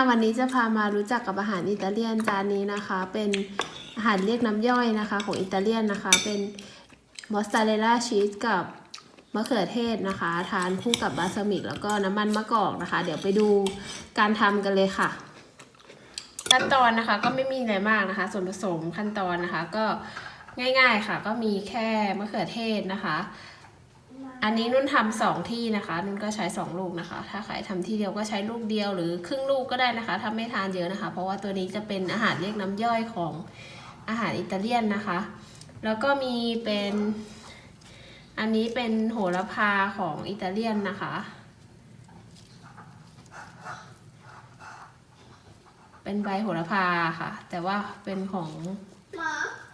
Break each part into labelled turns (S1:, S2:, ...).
S1: วันนี้จะพามารู้จักกับอาหารอิตาเลียนจานนี้นะคะ เป็นอาหารเรียกน้ำย่อยนะคะ ของอิตาเลียนนะคะ เป็นมอสซาเรลล่าชีสกับมะเขือเทศนะคะ ทานคู่กับบาสมิก แล้วก็น้ำมันมะกอกนะคะ เดี๋ยวไปดูการทำกันเลยค่ะ ขั้นตอนนะคะก็ไม่มีอะไรมากนะคะ ส่วนผสมขั้นตอนนะคะก็ง่ายๆค่ะ ก็มีแค่มะเขือเทศนะคะ อันนี้นุ่นทำสองที่นะคะ นุ่นก็ใช้สองลูกนะคะ ถ้าใครทำที่เดียวก็ใช้ลูกเดียวหรือครึ่งลูกก็ได้นะคะถ้าไม่ทานเยอะนะคะ เพราะว่าตัวนี้จะเป็นอาหารเรียกน้ำย่อยของอาหารอิตาเลียนนะคะ แล้วก็มีเป็น อันนี้เป็นโหระพาของอิตาเลียนนะคะ เป็นใบโหระพาค่ะ แต่ว่าเป็นของ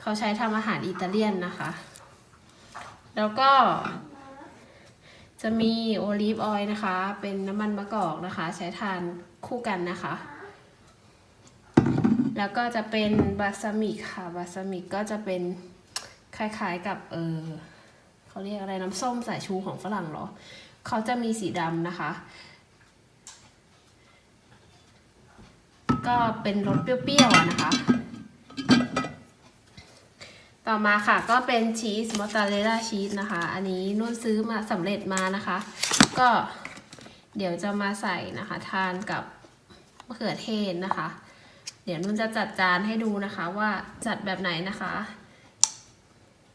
S1: เขาใช้ทำอาหารอิตาเลียนนะคะ แล้วก็ จะมีโอลีฟออยล์นะคะ เป็นน้ำมันมะกอกนะคะ ใช้ทานคู่กันนะคะ แล้วก็จะเป็นบาสมิกค่ะบาสมิกก็จะเป็นคล้ายๆกับเออเขาเรียกอะไรน้ำส้มสายชูของฝรั่งเหรอ เขาจะมีสีดำนะคะ ก็เป็นรสเปรี้ยวๆนะคะ ต่อมาค่ะก็เป็นชีสมอสซาเรลล่าชีสนะคะ อันนี้นุ่นซื้อมาสำเร็จมานะคะ ก็เดี๋ยวจะมาใส่นะคะ ทานกับมะเขือเทศนะคะ เดี๋ยวนุ่นจะจัดจานให้ดูนะคะ ว่าจัดแบบไหนนะคะ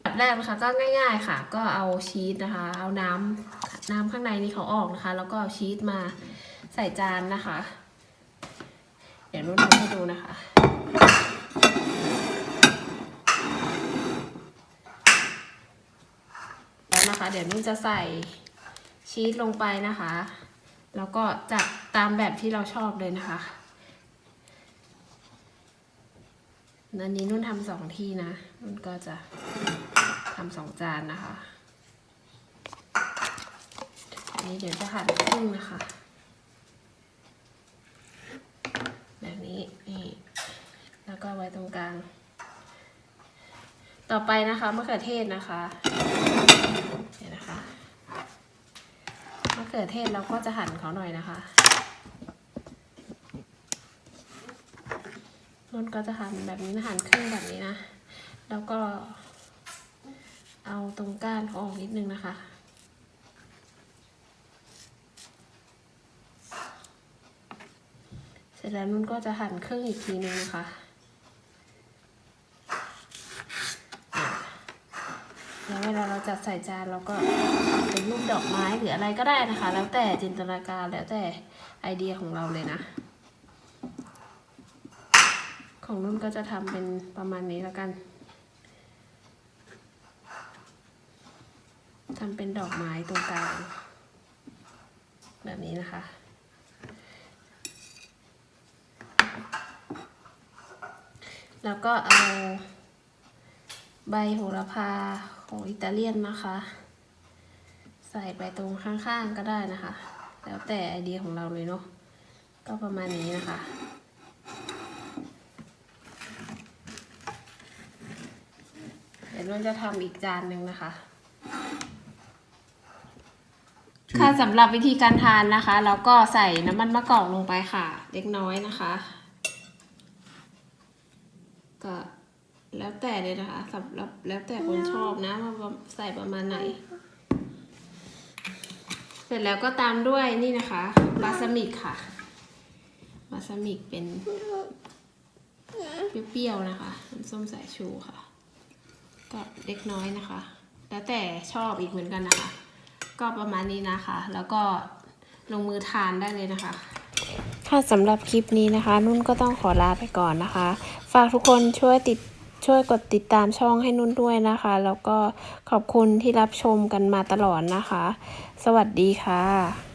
S1: แบบแรกนะคะก็ง่ายๆค่ะ ก็เอาชีสนะคะ เอาน้ำน้ำข้างในนี้เขาออกนะคะ แล้วก็เอาชีสมาใส่จานนะคะ เดี๋ยวนุ่นทำให้ดูนะคะ แล้ว นะคะ เดี๋ยวนุ่นจะใส่ชีสลงไปนะคะ แล้วก็จัดตามแบบที่เราชอบเลยนะคะอันนี้นุ่นทำสองที่นะ นุ่นก็จะทำสองจานนะคะอันนี้เดี๋ยวจะหั่นครึ่งนะคะ แบบนี้นี่แล้วก็ไว้ตรงกลาง ต่อไปนะคะมะเขือเทศนะคะ เดี๋ยนะคะมะเขือเทศเราก็จะหั่นเขาหน่อยนะคะนุ่นก็จะหั่นแบบนี้นะหั่นครึ่งแบบนี้นะ แล้วก็ เอาตรงก้านออกนิดนึงนะคะเสร็จแล้วนุ่นก็จะหั่นครึ่งอีกทีนึงนะคะ แล้วเวลาเราจัดใส่จานเราก็เป็นรูปดอกไม้หรืออะไรก็ได้นะคะ แล้วแต่จินตนาการแล้วแต่ไอเดียของเราเลยนะ ของนุ่นก็จะทำเป็นประมาณนี้แล้วกันทำเป็นดอกไม้ตรงกลางแบบนี้นะคะแล้วก็เอา ใบโหระพาของอิตาเลียนนะคะ ใส่ไปตรงข้างๆก็ได้นะคะ แล้วแต่ไอเดียของเราเลยเนาะก็ประมาณนี้นะคะเดี๋ยวเราจะทำอีกจานหนึ่งนะคะค่ะสำหรับวิธีการทานนะคะ เราก็ใส่น้ำมันมะกอกลงไปค่ะ เล็กน้อยนะคะ ก็ แล้วแต่เลยนะคะสำหรับแล้วแต่คนชอบนะว่าใส่ประมาณไหน เสร็จแล้วก็ตามด้วยนี่นะคะบาสมิกค่ะบาสมิกเป็นเปรี้ยวๆนะคะน้ำส้มสายชูค่ะ ก็เล็กน้อยนะคะ แล้วแต่ชอบอีกเหมือนกันนะคะ ก็ประมาณนี้นะคะ แล้วก็ลงมือทานได้เลยนะคะค่ะสำหรับคลิปนี้นะคะ นุ่นก็ต้องขอลาไปก่อนนะคะ ฝากทุกคนช่วยติด ช่วยกดติดตามช่องให้นุ่นด้วยนะคะ แล้วก็ขอบคุณที่รับชมกันมาตลอดนะคะ สวัสดีค่ะ